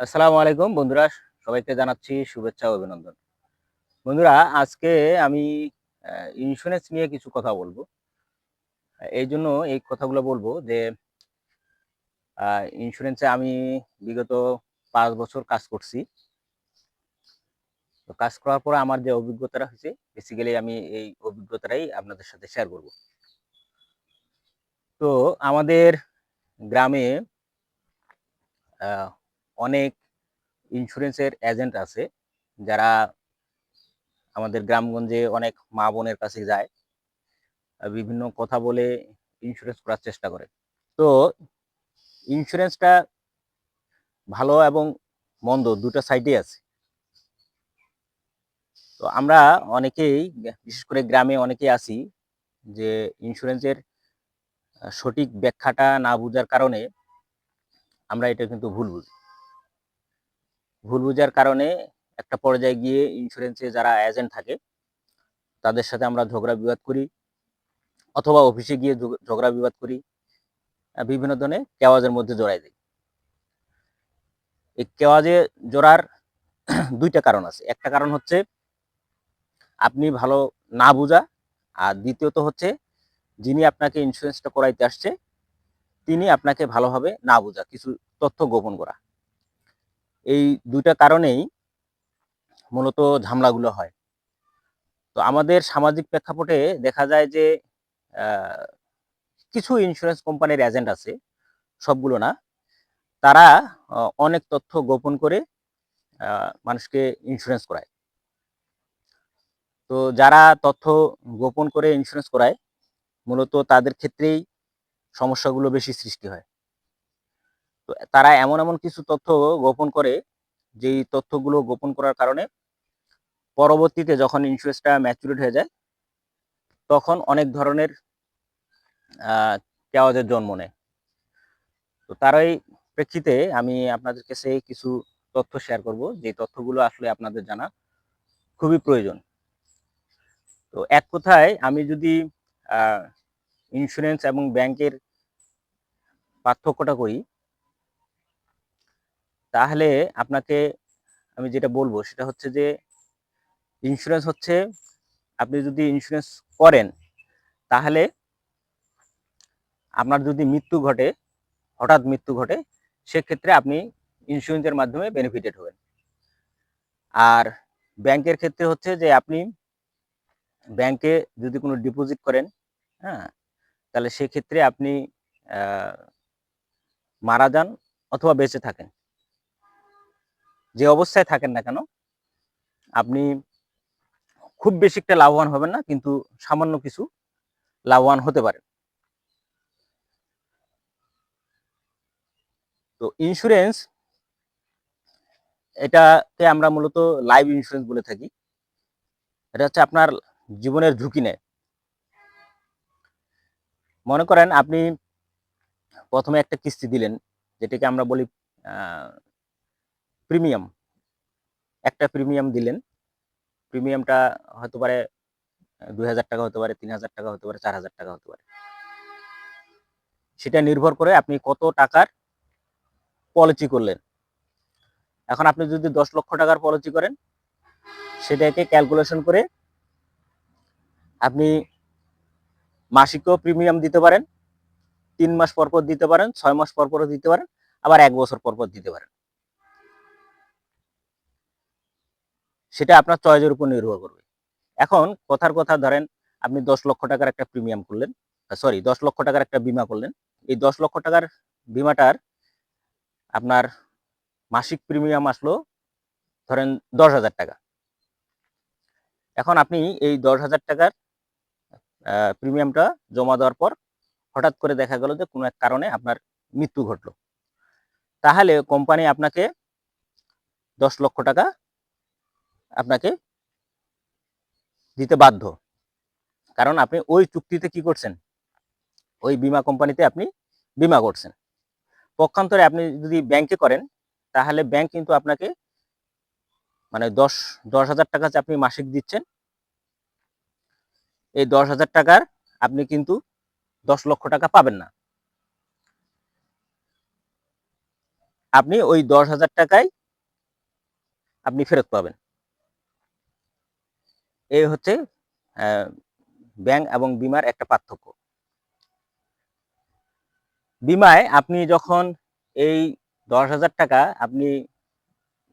আসসালামু আলাইকুম বন্ধুরা, সবাইকে জানাচ্ছি শুভেচ্ছা ও অভিনন্দন। বন্ধুরা, আজকে আমি ইন্স্যুরেন্স নিয়ে কিছু কথা বলব। এই জন্য এই কথাগুলো বলব যে ইন্স্যুরেন্সে আমি বিগত পাঁচ বছর কাজ করছি। তো কাজ করার পর আমার যে অভিজ্ঞতাটা হয়েছে বেসিক্যালি আমি এই অভিজ্ঞতাটাই আপনাদের সাথে শেয়ার করব। তো আমাদের গ্রামে অনেক ইন্স্যুরেন্সের এজেন্ট আছে, যারা আমাদের গ্রামগঞ্জে অনেক মা বোনের কাছে যায় বিভিন্ন কথা বলে ইন্স্যুরেন্স করার চেষ্টা করে। তো ইন্স্যুরেন্সটা ভালো এবং মন্দ দুটো সাইডে আছে। তো আমরা অনেকেই, বিশেষ করে গ্রামে অনেকেই আছি যে ইন্স্যুরেন্সের সঠিক ব্যাখ্যাটা না বোঝার কারণে আমরা এটা কিন্তু ভুল বুঝি। ভুল বুঝার কারণে একটা পর্যায়ে গিয়ে ইন্স্যুরেন্সে যারা এজেন্ট থাকে, তাদের সাথে আমরা ঝগড়া বিবাদ করি অথবা অফিসে গিয়ে ঝগড়া বিবাদ করি বিভিন্ন ধরনের কেওয়াজের মধ্যে জড়াই দিই। এই কেওয়াজে জোড়ার দুইটা কারণ আছে। একটা কারণ হচ্ছে, আপনি ভালো না বুঝা, আর দ্বিতীয়ত হচ্ছে, যিনি আপনাকে ইন্স্যুরেন্সটা করাইতে আসছে, তিনি আপনাকে ভালোভাবে না বোঝা, কিছু তথ্য গোপন করা। এই দুইটা কারণেই মূলত ঝামেলাগুলো হয়। তো আমাদের সামাজিক প্রেক্ষাপটে দেখা যায় যে কিছু ইন্স্যুরেন্স কোম্পানির এজেন্ট আছে, সবগুলো না, তারা অনেক তথ্য গোপন করে মানুষকে ইন্স্যুরেন্স করায়। তো যারা তথ্য গোপন করে ইন্স্যুরেন্স করায়, মূলত তাদের ক্ষেত্রেই সমস্যাগুলো বেশি সৃষ্টি হয়। তারা এমন এমন কিছু তথ্য গোপন করে, যেই তথ্যগুলো গোপন করার কারণে পরবর্তীতে যখন ইন্স্যুরেন্সটা ম্যাচুরেট হয়ে যায়, তখন অনেক ধরনের কেওয়াজের জন্ম নেয়। তো তারই প্রেক্ষিতে আমি আপনাদের কাছে কিছু তথ্য শেয়ার করব, যে তথ্যগুলো আসলে আপনাদের জানা খুবই প্রয়োজন। তো এক কথায় আমি যদি ইন্স্যুরেন্স এবং ব্যাংকের পার্থক্যটা করি তাহলে আপনাকে আমি যেটা বলব সেটা হচ্ছে যে ইন্স্যুরেন্স হচ্ছে, আপনি যদি ইন্স্যুরেন্স করেন, তাহলে আপনার যদি মৃত্যু ঘটে, হঠাৎ মৃত্যু ঘটে, সেক্ষেত্রে আপনি ইন্স্যুরেন্সের মাধ্যমে বেনিফিটেড হবেন। আর ব্যাংকের ক্ষেত্রে হচ্ছে যে আপনি ব্যাংকে যদি কোনো ডিপোজিট করেন হ্যাঁ তাহলে সেক্ষেত্রে আপনি মারা যান অথবা বেঁচে থাকেন। যে অবস্থায় থাকেন না কেন, আপনি খুব বেশি একটা লাভবান হবেন না, কিন্তু সামান্য কিছু লাভবান হতে পারেন। তো ইন্স্যুরেন্স এটাকে আমরা মূলত লাইফ ইন্স্যুরেন্স বলে থাকি। এটা হচ্ছে আপনার জীবনের ঝুঁকি নেয়। মনে করেন আপনি প্রথমে একটা কিস্তি দিলেন, যেটাকে আমরা বলি প্রিমিয়াম। একটা প্রিমিয়াম দিলেন। প্রিমিয়ামটা হতে পারে দুই হাজার টাকা হতে পারে, তিন হাজার টাকা হতে পারে, চার হাজার টাকা হতে পারে। সেটা নির্ভর করে আপনি কত টাকার পলিসি করলেন। এখন আপনি যদি দশ লক্ষ টাকার পলিসি করেন, সেটাকে ক্যালকুলেশন করে আপনি মাসিকও প্রিমিয়াম দিতে পারেন, তিন মাস পরপর দিতে পারেন, ছয় মাস পরপরও দিতে পারেন, আবার এক বছর পরপর দিতে পারেন। সেটা আপনার চয়েসের উপর নির্ভর করবে। এখন কথার কথা ধরেন, আপনি দশ লক্ষ টাকার একটা প্রিমিয়াম করলেন সরি দশ লক্ষ টাকার একটা বিমা করলেন। এই দশ লক্ষ টাকার বিমাটার আপনার মাসিক প্রিমিয়াম আসলো ধরেন দশ হাজার টাকা। এখন আপনি এই দশ হাজার টাকার প্রিমিয়ামটা জমা দেওয়ার পর হঠাৎ করে দেখা গেল যে কোনো এক কারণে আপনার মৃত্যু ঘটলো। তাহলে কোম্পানি আপনাকে দশ লক্ষ টাকা আপনাকে দিতে বাধ্য। কারণ আপনি ওই চুক্তিতে কি করছেন? ওই বিমা কোম্পানিতে আপনি বিমা করছেন। পক্ষান্তরে আপনি যদি ব্যাংকে করেন, তাহলে ব্যাংক কিন্তু আপনাকে মানে দশ দশ হাজার টাকা যে আপনি মাসিক দিচ্ছেন, এই দশ হাজার টাকার আপনি কিন্তু দশ লক্ষ টাকা পাবেন না। আপনি ওই দশ হাজার টাকায় আপনি ফেরত পাবেন। এই হচ্ছে ব্যাংক এবং বিমার একটা পার্থক্য। বিমায় আপনি যখন এই দশ হাজার টাকা আপনি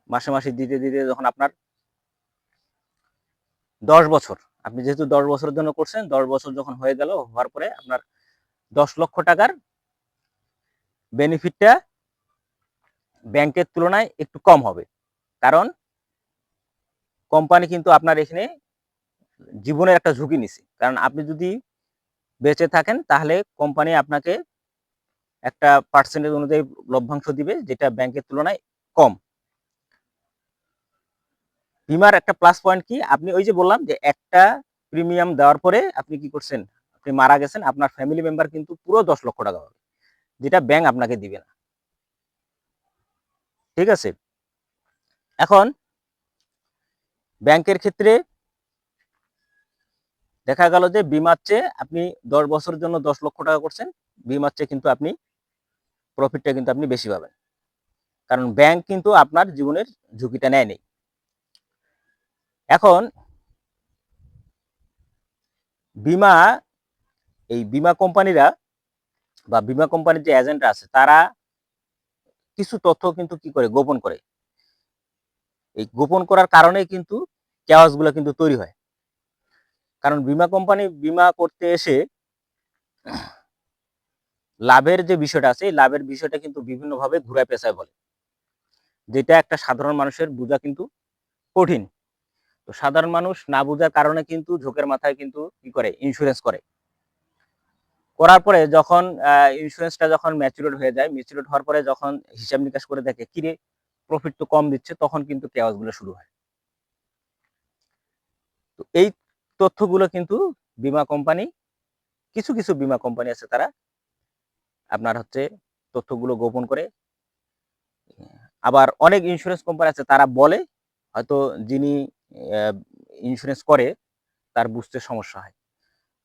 মাসে মাসে দিতে দিতে যখন আপনার দশ বছর, আপনি যেহেতু দশ বছরের জন্য করছেন, দশ বছর যখন হয়ে গেল, হওয়ার পরে আপনার দশ লক্ষ টাকার বেনিফিটটা ব্যাংকের তুলনায় একটু কম হবে। কারণ কোম্পানি কিন্তু আপনার এখানে জীবনের একটা ঝুঁকি নিছে। কারণ আপনি যদি বেঁচে থাকেন, তাহলে কোম্পানি আপনাকে একটা পার্সেন্টেজ অনুযায়ী লভ্যাংশ দিবে, যেটা ব্যাংকের তুলনায় কম। বিমার একটা প্লাস পয়েন্ট কি? আপনি ওই যে বললাম যে একটা প্রিমিয়াম দেওয়ার পরে আপনি কি করছেন? আপনি মারা গেছেন, আপনার ফ্যামিলি মেম্বার কিন্তু পুরো দশ লক্ষ টাকা পাবে, যেটা ব্যাংক আপনাকে দিবে না। ঠিক আছে? এখন ব্যাংকের ক্ষেত্রে দেখা গেল যে বিমার চেয়ে আপনি দশ বছরের জন্য দশ লক্ষ টাকা করছেন, বিমার চেয়ে কিন্তু আপনি প্রফিটটা কিন্তু আপনি বেশি পাবেন। কারণ ব্যাংক কিন্তু আপনার জীবনের ঝুঁকিটা নেয় নেই এখন বিমা, এই বিমা কোম্পানিরা বা বিমা কোম্পানির যে এজেন্টরা আছে, তারা কিছু তথ্য কিন্তু কি করে? গোপন করে। এই গোপন করার কারণে কিন্তু গুলো কিন্তু তৈরি হয়। কারণ বিমা কোম্পানি বিমা করতে এসে লাভের যে বিষয়টা আছে লাভের বিষয়টা কিন্তু বিভিন্নভাবে ঘুরায় পেঁচায় বলে। যেটা একটা সাধারণ মানুষের বোঝা কিন্তু কঠিন। তো সাধারণ মানুষ না বোঝার কারণে কিন্তু ঝোঁকের মাথায় কিন্তু কি করে? ইন্স্যুরেন্স করে। করার পরে যখন ইন্স্যুরেন্সটা যখন ম্যাচুরেট হয়ে যায় ম্যাচুরেট হওয়ার পরে যখন হিসাব নিকাশ করে দেখে কিরে প্রফিট তো কম দিচ্ছে, তখন কিন্তু গুলো শুরু হয়। তো এই তথ্যগুলো কিন্তু বিমা কোম্পানি, কিছু কিছু বিমা কোম্পানি আছে তারা আপনার হচ্ছে তথ্যগুলো গোপন করে। আবার অনেক ইন্স্যুরেন্স কোম্পানি আছে তারা বলে, হয়তো যিনি ইন্স্যুরেন্স করে, তার বুঝতে সমস্যা হয়।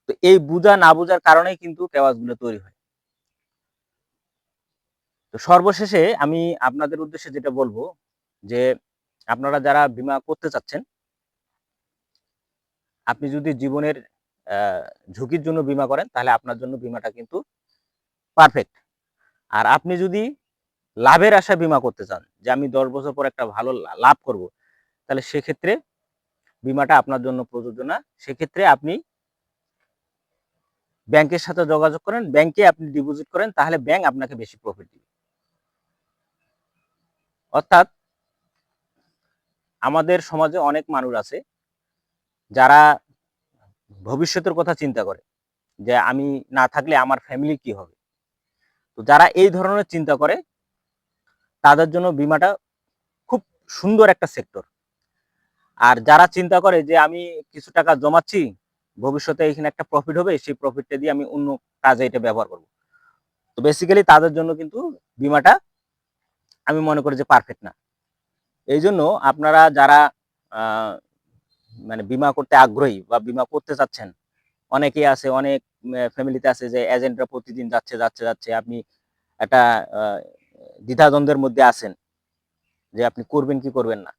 তো এই বুঝা না বুঝার কারণেই কিন্তু গুলো তৈরি হয়। তো সর্বশেষে আমি আপনাদের উদ্দেশ্যে যেটা বলব, যে আপনারা যারা বিমা করতে চাচ্ছেন আপনি যদি জীবনের ঝুঁকির জন্য বিমা করেন, তাহলে আপনার জন্য বিমাটা কিন্তু পারফেক্ট আর আপনি যদি লাভের আশা বিমা করতে চান, যে আমি দশ বছর পর একটা ভালো লাভ করব, তাহলে সেক্ষেত্রে বিমাটা আপনার জন্য প্রযোজ্য না। সেক্ষেত্রে আপনি ব্যাংকের সাথে যোগাযোগ করেন, ব্যাংকে আপনি ডিপোজিট করেন, তাহলে ব্যাংক আপনাকে বেশি প্রফিট দিবে। অর্থাৎ আমাদের সমাজে অনেক মানুষ আছে যারা ভবিষ্যতের কথা চিন্তা করে যে আমি না থাকলে আমার ফ্যামিলি কি হবে? তো যারা এই ধরনের চিন্তা করে, তাদের জন্য বিমাটা খুব সুন্দর একটা সেক্টর আর যারা চিন্তা করে যে আমি কিছু টাকা জমাচ্ছি, ভবিষ্যতে এখানে একটা প্রফিট হবে, সেই প্রফিটটা দিয়ে আমি অন্য কাজে এটা ব্যবহার করব। তো বেসিক্যালি তাদের জন্য কিন্তু বিমাটা আমি মনে করি যে পারফেক্ট না। এই জন্য আপনারা যারা মানে বিমা করতে আগ্রহী বা বিমা করতে চাচ্ছেন, অনেকেই আছে, অনেক ফ্যামিলিতে আছে যে এজেন্টরা প্রতিদিন যাচ্ছে যাচ্ছে যাচ্ছে। আপনি একটা দ্বিধাদ্বন্দ্বের মধ্যে আছেন যে আপনি করবেন কি করবেন না।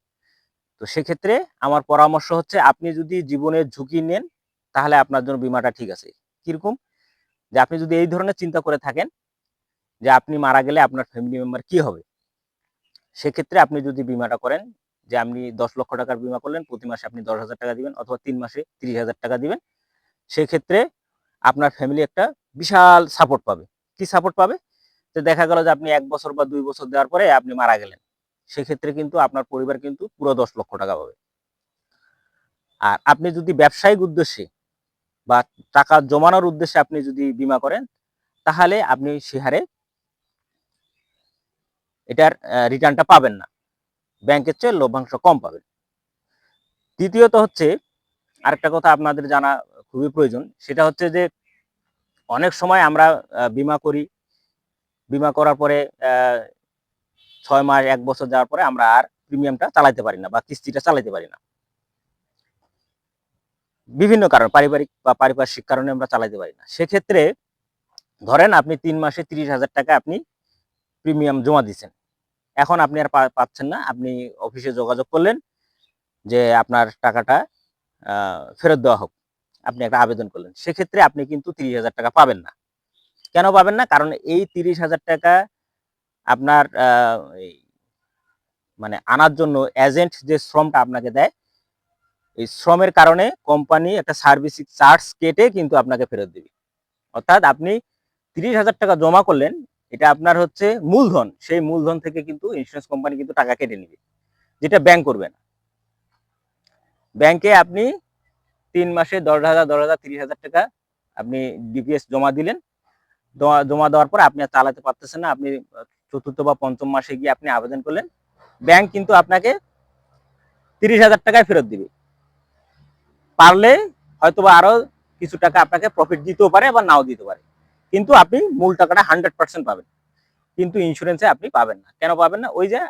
তো সেক্ষেত্রে আমার পরামর্শ হচ্ছে আপনি যদি জীবনের ঝুঁকি নেন, তাহলে আপনার জন্য বিমাটা ঠিক আছে। কীরকম? যে আপনি যদি এই ধরনের চিন্তা করে থাকেন যে আপনি মারা গেলে আপনার ফ্যামিলি মেম্বার কি হবে? সেক্ষেত্রে আপনি যদি বিমাটা করেন যে আপনি দশ লক্ষ টাকার বিমা করলেন, প্রতি মাসে আপনি দশ হাজার টাকা দিবেন অথবা তিন মাসে তিরিশ হাজার টাকা দিবেন, সেক্ষেত্রে আপনার ফ্যামিলি একটা বিশাল সাপোর্ট পাবে। কি সাপোর্ট পাবে? তো দেখা গেল যে আপনি এক বছর বা দুই বছর দেওয়ার পরে আপনি মারা গেলেন, সেক্ষেত্রে কিন্তু আপনার পরিবার কিন্তু পুরো দশ লক্ষ টাকা পাবে। আর আপনি যদি ব্যবসায়িক উদ্দেশ্যে বা টাকা জমানোর উদ্দেশ্যে আপনি যদি বিমা করেন, তাহলে আপনি সে হারে এটার রিটার্নটা পাবেন না। ব্যাংকের চেয়ে লভ্যাংশ কম পাবেন। দ্বিতীয়ত হচ্ছে, আরেকটা কথা আপনাদের জানা খুবই প্রয়োজন, সেটা হচ্ছে যে অনেক সময় আমরা বিমা করি, বিমা করার পরে ছয় মাস, এক বছর যাওয়ার পরে আমরা আর প্রিমিয়ামটা চালাইতে পারি না বা কিস্তিটা চালাইতে পারি না। বিভিন্ন কারণ, পারিবারিক বা পারিপার্শ্বিক কারণে আমরা চালাইতে পারি না। সেক্ষেত্রে ধরেন আপনি তিন মাসে তিরিশ হাজার টাকা আপনি প্রিমিয়াম জমা দিচ্ছেন এখন আপনি আর পাচ্ছেন না। আপনি অফিসে যোগাযোগ করলেন যে আপনার টাকাটা ফেরত দেওয়া হোক। আপনি একটা আবেদন করলেন। সেক্ষেত্রে আপনি কিন্তু তিরিশ হাজার টাকা পাবেন না। কেন পাবেন না? কারণ এই তিরিশ হাজার টাকা আপনার মানে আনার জন্য এজেন্ট যে শ্রমটা আপনাকে দেয়, এই শ্রমের কারণে কোম্পানি একটা সার্ভিসিং চার্জ কেটে কিন্তু আপনাকে ফেরত দেবে। অর্থাৎ আপনি তিরিশ হাজার টাকা জমা করলেন এটা আপনার হচ্ছে মূলধন। সেই মূলধন থেকে কিন্তু ইন্স্যুরেন্স কোম্পানি কিন্তু টাকা কেটে নেবে, যেটা ব্যাংক করবে না। ব্যাংকে আপনি তিন মাসে দশ হাজার দশ হাজার, তিরিশ হাজার টাকা আপনি ডিপিএস জমা দিলেন। জমা- দেওয়ার পর আপনি আর চালাতে পারতেছেন না, আপনি চতুর্থ বা পঞ্চম মাসে গিয়ে আপনি আবেদন করলেন। ব্যাংক কিন্তু আপনাকে তিরিশ হাজার টাকায় ফেরত দিবে। পারলে হয়তোবা আরও কিছু টাকা আপনাকে প্রফিট দিতেও পারে বা নাও দিতে পারে। কিন্তু আপনি মূল টাকাটা হান্ড্রেড পার্সেন্ট পাবেন। কিন্তু ইন্স্যুরেন্সে আপনি পাবেন না। কেন পাবেন না? ওই যে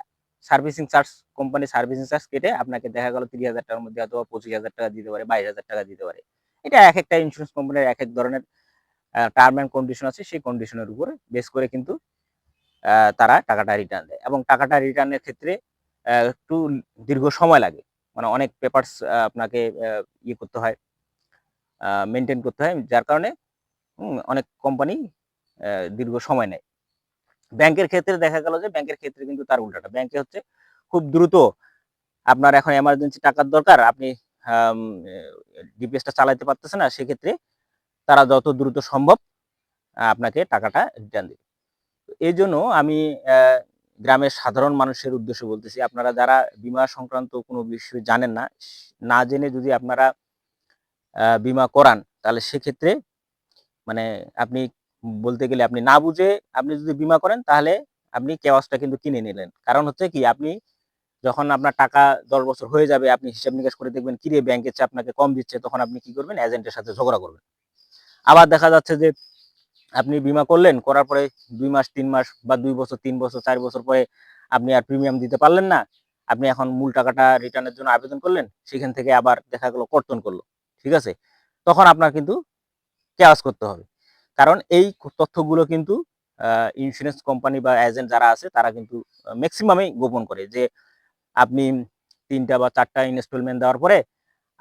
servicing charge company servicing charge কেটে আপনাকে দেখা গেল তিরিশ হাজার টাকার মধ্যে অথবা পঁচিশ হাজার টাকা দিতে পারে, বাইশ হাজার টাকা দিতে পারে। এটা এক একটা ইন্স্যুরেন্স কোম্পানির এক এক ধরনের টার্ম অ্যান্ড কন্ডিশন আছে। সেই কন্ডিশনের উপরে বেস করে কিন্তু তারা টাকাটা রিটার্ন দেয়। এবং টাকাটা রিটার্নের ক্ষেত্রে একটু দীর্ঘ সময় লাগে। মানে অনেক পেপারস আপনাকে ইয়ে করতে হয় মেনটেন করতে হয়। যার কারণে অনেক কোম্পানি দীর্ঘ সময় নেয়। ব্যাংকের ক্ষেত্রে দেখা গেল যে, ব্যাংকের ক্ষেত্রে কিন্তু তার উল্টাটা। ব্যাংকে হচ্ছে খুব দ্রুত আপনার এখন এমার্জেন্সি টাকার দরকার, আপনি ডিপিএসটা চালাইতে পারতেছেন না, সেক্ষেত্রে তারা যত দ্রুত সম্ভব আপনাকে টাকাটা রিটার্ন দেবে। এই জন্য আমি গ্রামের সাধারণ মানুষের উদ্দেশ্যে বলতেছি, আপনারা যারা বিমা সংক্রান্ত কোনো বিষয় জানেন না না জেনে যদি আপনারা বীমা করান, তাহলে সেক্ষেত্রে মানে আপনি বলতে গেলে আপনি না বুঝে আপনি যদি বীমা করেন, তাহলে আপনি কেওয়াসটা কিন্তু কিনে নিলেন। কারণ হচ্ছে কি, আপনি যখন আপনার টাকা দশ বছর হয়ে যাবে, আপনি হিসাব নিকাশ করে দেখবেন কিরে ব্যাংকের চেয়ে আপনাকে কম দিচ্ছে, তখন আপনি কি করবেন? এজেন্টের সাথে ঝগড়া করবেন। আবার দেখা যাচ্ছে যে, আপনি বীমা করলেন, করার পরে দুই মাস, তিন মাস বা দুই বছর, তিন বছর, চার বছর পরে আপনি আর প্রিমিয়াম দিতে পারলেন না। আপনি এখন মূল টাকাটা রিটার্নের জন্য আবেদন করলেন, সেখান থেকে আবার দেখা গেলো কর্তন করল, ঠিক আছে? তখন আপনার কিন্তু কেওয়াস করতে হবে। কারণ এই তথ্যগুলো কিন্তু ইন্স্যুরেন্স কোম্পানি বা এজেন্ট যারা আছে, তারা কিন্তু ম্যাক্সিমামই গোপন করে যে, আপনি তিনটা বা চারটা ইনস্টলমেন্ট দেওয়ার পরে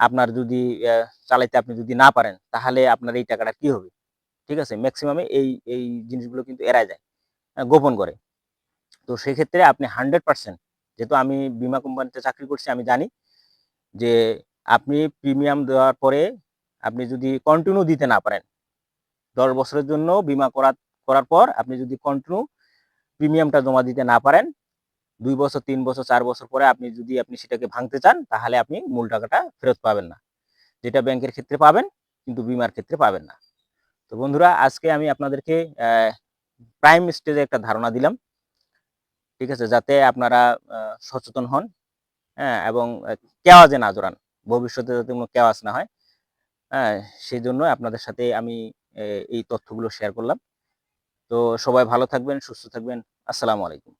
আপনার যদি চালাইতে আপনি যদি না পারেন, তাহলে আপনার এই টাকাটা কি হবে? ঠিক আছে? ম্যাক্সিমামে এই এই জিনিসগুলো কিন্তু এড়ায় যায় গোপন করে। তো সেক্ষেত্রে আপনি হান্ড্রেড পার্সেন্ট যেহেতু আমি বিমা কোম্পানিতে চাকরি করছি, আমি জানি যে, আপনি প্রিমিয়াম দেওয়ার পরে আপনি যদি কন্টিনিউ দিতে না পারেন, দশ বছরের জন্য বিমা করা করার পর আপনি যদি কন্টিনিউ প্রিমিয়ামটা জমা দিতে না পারেন, দুই বছর, তিন বছর, চার বছর পরে আপনি যদি আপনি সেটাকে ভাঙতে চান, তাহলে আপনি মূল টাকাটা ফেরত পাবেন না। যেটা ব্যাংকের ক্ষেত্রে পাবেন, কিন্তু বিমার ক্ষেত্রে পাবেন না। তো বন্ধুরা, আজকে আমি আপনাদেরকে প্রাইম স্টেজে একটা ধারণা দিলাম। ঠিক আছে? যাতে আপনারা সচেতন হন হ্যাঁ এবং কেওয়াজে না জড়ান। ভবিষ্যতে যাতে কোনো কেওয়াজ না হ্যাঁ। সেই জন্য আপনাদের সাথে আমি এই তথ্যগুলো শেয়ার করলাম। তো সবাই ভালো থাকবেন, সুস্থ থাকবেন। আসসালামু আলাইকুম।